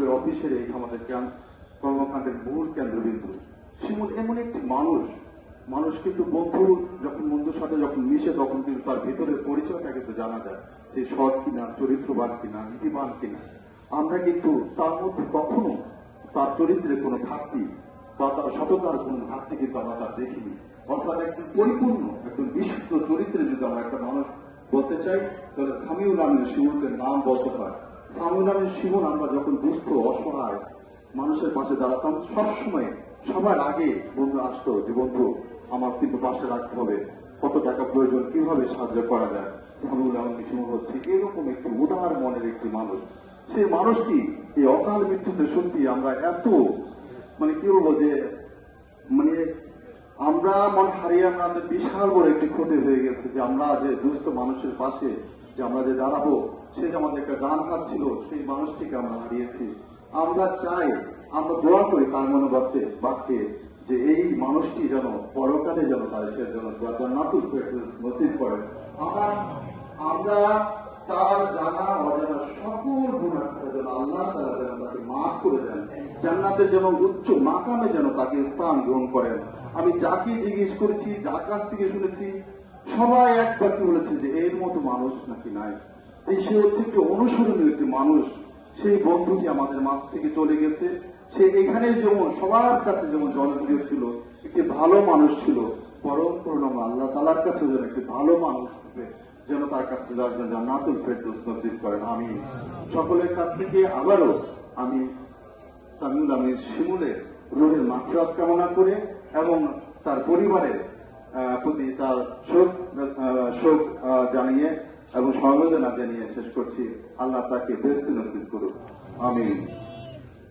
স্কুলের অফিসের এই আমাদের ক্যাম্প কর্মকাণ্ডের মূল কেন্দ্রবিন্দু শিমুল এমন একটি মানুষ। মানুষ কিন্তু বন্ধু, যখন বন্ধুর সাথে যখন মিশে, তখন কিন্তু তার ভিতরের পরিচয়টা কিন্তু জানা যায়। সে সৎ কিনা, চরিত্রবান কিনা, নীতিবান কিনা। আমরা কিন্তু তার মধ্যে কখনো তার চরিত্রে কোনো ঘাটতি বা তার সততার কোনো ঘাটতি কিন্তু আমরা তার দেখিনি। অর্থাৎ একজন পরিপূর্ণ, একজন বিশুদ্ধ চরিত্রে যদি আমরা একটা মানুষ বলতে চাই, তাহলে সামিউল আমিন শিমুলকে নাম বলতে হয় আমিন শিমুল আমরা যখন দুস্থ অসহায় মানুষের পাশে দাঁড়াতাম, সবসময় সবার আগে বন্ধু আসতো যে, বন্ধু, আমার কিন্তু পাশে রাখতে হবে। কত টাকা প্রয়োজন, কীভাবে সাহায্য করা যায়? আমিন শিমুল হচ্ছে? এরকম একটি উদার মনের একটি মানুষ। সেই মানুষটি এই অকাল মৃত্যুতে সত্যি আমরা এত মানে কি বলব যে মানে আমরা মনে হারিয়ে আমাদের বিশাল বড় একটি ক্ষতি হয়ে গেছে যে, আমরা যে দুস্থ মানুষের পাশে, যে আমরা যে দাঁড়াবো সে যে আমাদের একটা ডান হাত ছিল সেই মানুষটিকে আমরা হারিয়েছি। আমরা চাই, আমরা দোয়া করি তার মনোবাক্যে বাক্যে, যে এই মানুষটি যেন পরকালে যেন তার সে যেন নাতুল নসিব করে। আমার, আমরা তার জানা, অজানা সকল গুণাখার যেন আল্লাহ তারা যেন তাকে মাফ করে দেন, জান্নাতের যেন উচ্চ মাকামে যেন তাকে স্থান গ্রহণ করেন। আমি যাকে জিজ্ঞেস করেছি, যার কাছ থেকে শুনেছি, সবাই এক বাক্য বলেছে যে এর মতো মানুষ নাকি নাই। সে হচ্ছে কি অনুসরণীয় একটি মানুষ। সেই বন্ধুটি আমাদের মাঝ থেকে চলে গেছে। সে এখানে যেমন, সবার কাছে যেমন জনপ্রিয় ছিল, একটি ভালো মানুষ ছিল, পরম করুণাম আল্লাহ তালার কাছে যেন একটি ভালো মানুষ হবে যেন তার কাছে জন্য জান্নাতুল ফেরদৌস নসিব করেন। আমি সকলের কাছ থেকে আবারও আমি তামিল আমির শিমুলের রোহের মাত্রাত কামনা করে এবং তার পরিবারের প্রতি তার শোক শোক জানিয়ে এবং সমবেদনা জানিয়ে শেষ করছি। আল্লাহ তাকে বেস্ত নসিব করুক। আমিন।